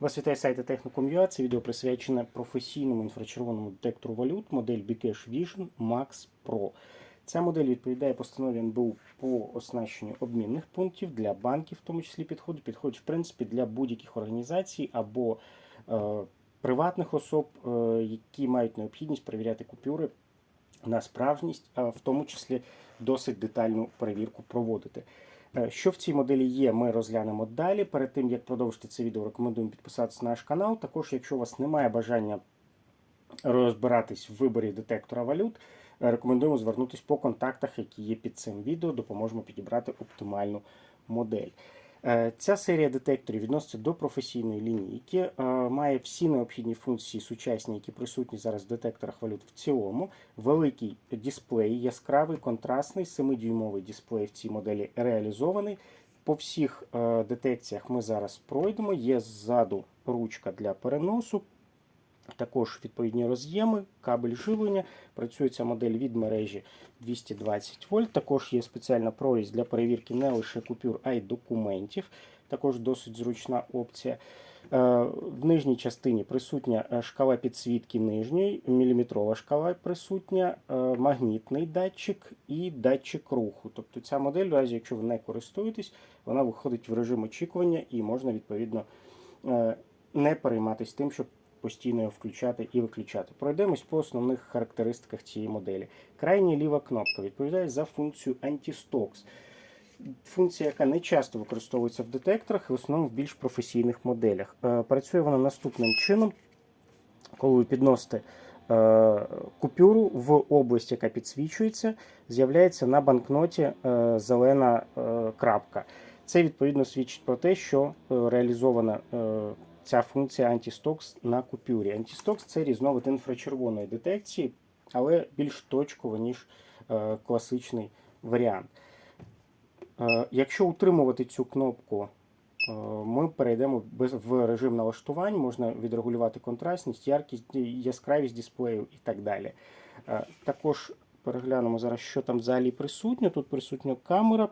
Вас вітає сайт Technicom.ua. Це відео присвячене професійному інфрачервоному детектору валют модель Bcash Vision Max Pro. Ця модель відповідає постанові НБУ по оснащенню обмінних пунктів для банків, в тому числі підходить. Підходить, в принципі, для будь-яких організацій або е, приватних особ, е, які мають необхідність перевіряти купюри на справжність, а в тому числі досить детальну перевірку проводити. Е, Що в цій моделі є, ми розглянемо далі. Перед тим як продовжити це відео, рекомендуємо підписатися на наш канал. Також, якщо у вас немає бажання розбиратись в виборі детектора валют, е, рекомендуємо звернутися по контактах, які є під цим відео. Допоможемо підібрати оптимальну модель. Е, Ця серія детекторів відноситься до професійної лінійки, е, має всі необхідні функції сучасні, які присутні зараз в детекторах валют в цілому. Великий дисплей, яскравий, контрастний, 7-дюймовий дисплей в цій моделі реалізований. По всіх е, детекціях ми зараз пройдемо. Є ззаду ручка для переносу, також відповідні роз'єми, кабель живлення. Працює ця модель від мережі 220 вольт. Також є спеціальна прорізь для перевірки не лише купюр, а й документів. Також досить зручна опція. Е, В нижній частині присутня е, шкала підсвітки нижньої, міліметрова шкала присутня, е, магнітний датчик і датчик руху. Тобто ця модель, в разі якщо ви не користуєтесь, вона виходить в режим очікування і можна відповідно не перейматися тим, щоб постійно його включати і виключати. Пройдемось по основних характеристиках цієї моделі. Крайня ліва кнопка відповідає за функцію Anti-Stocks. Функція, яка не часто використовується в детекторах, і в основному в більш професійних моделях. Е, Працює вона наступним чином, коли ви підносите е, купюру в область, яка підсвічується, з'являється на банкноті е, зелена крапка. Це відповідно свідчить про те, що реалізована ця функція Anti-Stocks на купюрі. Anti-Stocks – це різновид інфрачервоної детекції, але більш точково, ніж е, класичний варіант. Е, Якщо утримувати цю кнопку, е, ми перейдемо в режим налаштувань, можна відрегулювати контрастність, яркість, яскравість дисплею і так далі. Також переглянемо зараз, що там взагалі присутнє. Тут присутня камера,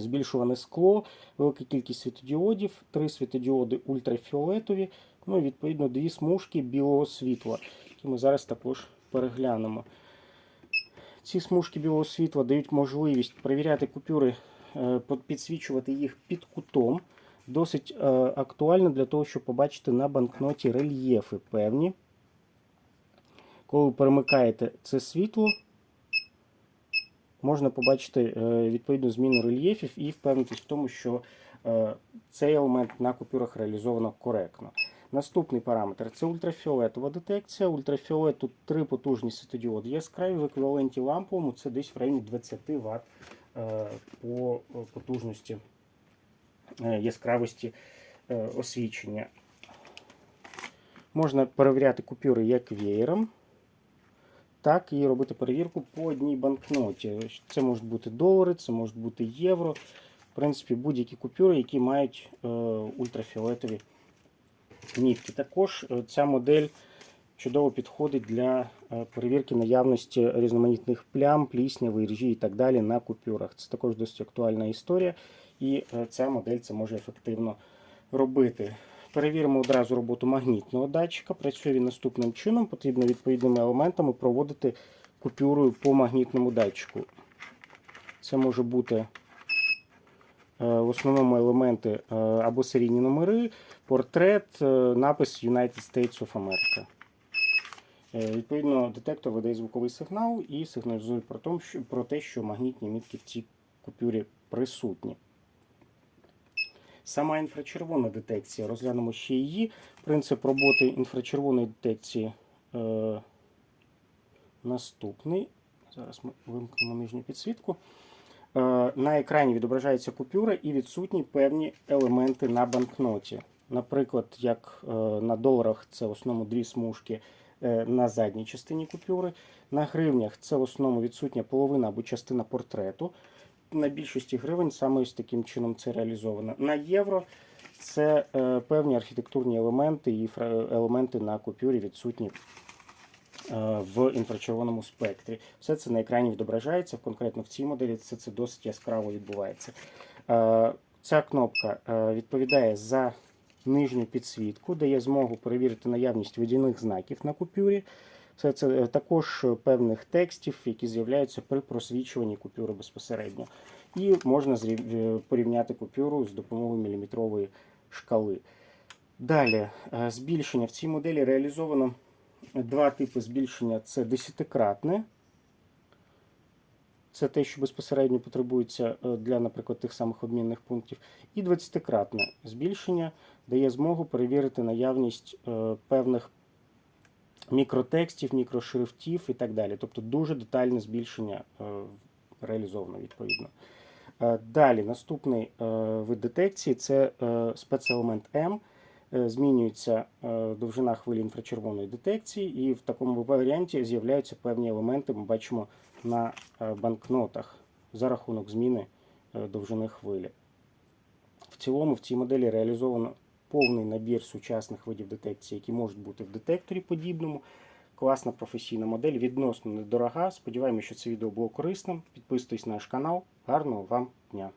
збільшуване скло, велика кількість світодіодів, три світодіоди ультрафіолетові, ну і відповідно дві смужки білого світла, які ми зараз також переглянемо. Ці смужки білого світла дають можливість перевіряти купюри, е, підсвічувати їх під кутом. Досить е, актуально для того, щоб побачити на банкноті рельєфи певні. Коли перемикаєте це світло, можна побачити е, відповідну зміну рельєфів і впевнитись в тому, що е, цей елемент на купюрах реалізовано коректно. Наступний параметр це ультрафіолетова детекція. Ультрафіолет тут три потужні світодіоди. Яскраві в еквіваленті ламповому це десь в районі 20 Вт е, по потужності яскравості освічення. Можна перевіряти купюри як веєром, так і робити перевірку по одній банкноті. Це можуть бути долари, це можуть бути євро. В принципі, будь-які купюри, які мають е, ультрафіолетові мітки. Також е, ця модель чудово підходить для е, перевірки наявності різноманітних плям, плісняви, ржі і так далі на купюрах. Це також досить актуальна історія, і е, ця модель це може ефективно робити. Перевіримо одразу роботу магнітного датчика. Працює він наступним чином. Потрібно відповідними елементами проводити купюрою по магнітному датчику. Це може бути е, в основному елементи е, або серійні номери, портрет, е, напис United States of America. Відповідно, детектор видає звуковий сигнал і сигналізує про те, що магнітні мітки в цій купюрі присутні. Сама інфрачервона детекція, розглянемо ще її. Принцип роботи інфрачервоної детекції е, наступний. Зараз ми вимкнемо нижню підсвітку. Е, на екрані відображається купюра і відсутні певні елементи на банкноті. Наприклад, як е, на доларах це в основному дві смужки е, на задній частині купюри. На гривнях це в основному відсутня половина або частина портрету. На більшості гривень саме ось таким чином це реалізовано. На євро це е, певні архітектурні елементи і елементи на купюрі відсутні е, в інфрачервоному спектрі. Все це на екрані відображається. Конкретно в цій моделі це, це досить яскраво відбувається. Е, Ця кнопка е, відповідає за нижню підсвітку, дає змогу перевірити наявність водяних знаків на купюрі. Це, це е, також певних текстів, які з'являються при просвічуванні купюри безпосередньо. І можна е, порівняти купюру з допомогою міліметрової шкали. Далі, е, збільшення. В цій моделі реалізовано два типи збільшення: це десятикратне. Це те, що безпосередньо потребується е, для, наприклад, тих самих обмінних пунктів. І 20-кратне збільшення дає змогу перевірити наявність е, певних мікротекстів, мікрошрифтів і так далі. Тобто дуже детальне збільшення е, реалізовано відповідно. Е, Далі, наступний е, вид детекції це спецелемент М. Змінюється довжина хвилі інфрачервоної детекції, і в такому варіанті з'являються певні елементи, ми бачимо на банкнотах за рахунок зміни довжини хвилі. В цілому в цій моделі реалізовано повний набір сучасних видів детекції, які можуть бути в детекторі подібному. Класна професійна модель, відносно недорога. Сподіваємося, що це відео було корисним. Підписуйтесь на наш канал. Гарного вам дня!